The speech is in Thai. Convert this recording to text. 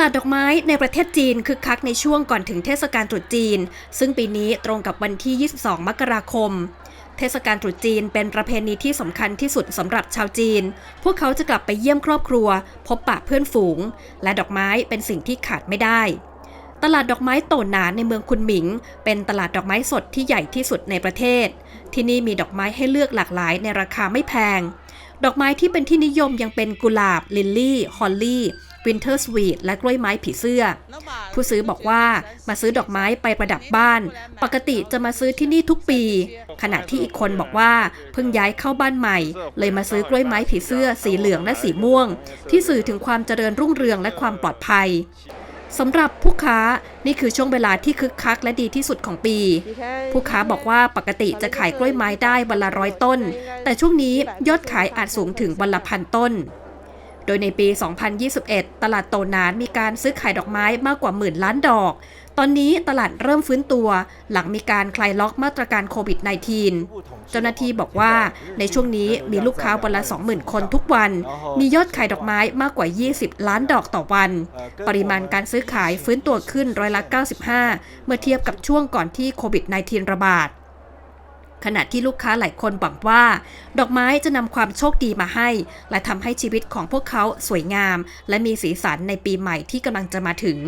ลาดดอกไม้ในประเทศจีนคึกคักในช่วงก่อนถึงเทศกาลตรุษจีน ซึ่งปีนี้ตรงกับวันที่ 22 มกราคม เทศกาลตรุษจีนเป็นประเพณีที่สำคัญที่สุดสำหรับชาวจีน พวกเขาจะกลับไปเยี่ยมครอบครัว พบปะเพื่อนฝูง และดอกไม้เป็นสิ่งที่ขาดไม่ได้ ตลาดดอกไม้โตหนานในเมืองคุนหมิง เป็นตลาดดอกไม้สดที่ใหญ่ที่สุดในประเทศ ที่นี่มีดอกไม้ให้เลือกหลากหลายในราคาไม่แพง ดอกไม้ที่เป็นที่นิยมยังเป็นกุหลาบลิลลี่ฮอลลี่ วินเทอร์สวีทและกล้วยไม้ผีเสื้อ ผู้ซื้อบอกว่ามาซื้อดอกไม้ไปประดับบ้าน ปกติจะมาซื้อที่นี่ทุกปี ขณะที่อีกคนบอกว่าเพิ่งย้ายเข้าบ้านใหม่ เลยมาซื้อกล้วยไม้ผีเสื้อสีเหลืองและสีม่วง ที่สื่อถึงความเจริญรุ่งเรืองและความปลอดภัยสำหรับผู้ค้านี่คือช่วงเวลาที่คึกคักและดีที่สุดของปี ผู้ค้าบอกว่าปกติจะขายกล้วยไม้ได้วันละร้อยต้น แต่ช่วงนี้ยอดขายอาจสูงถึงวันละพันต้น โดยในปี 2021 ตลาดโตนานมีการซื้อขายดอกไม้มากกว่าหมื่นล้านดอก ตอนนี้ตลาดเริ่มฟื้นตัว หลังมีการคลายล็อกมาตรการโควิด -19 เจ้าหน้าที่บอกว่าในช่วงนี้มีลูกค้าวันละ 20,000 คนทุกวัน มียอดขายดอกไม้มากกว่า 20 ล้านดอกต่อวัน ปริมาณการซื้อขายฟื้นตัวขึ้นร้อยละ 95 เมื่อเทียบกับช่วงก่อนที่โควิด -19 ระบาด ขณะที่ลูกค้าหลายคนหวังว่า ดอกไม้จะนำความโชคดีมาให้ และทำให้ชีวิตของพวกเขาสวยงาม และมีสีสันในปีใหม่ที่กำลังจะมาถึง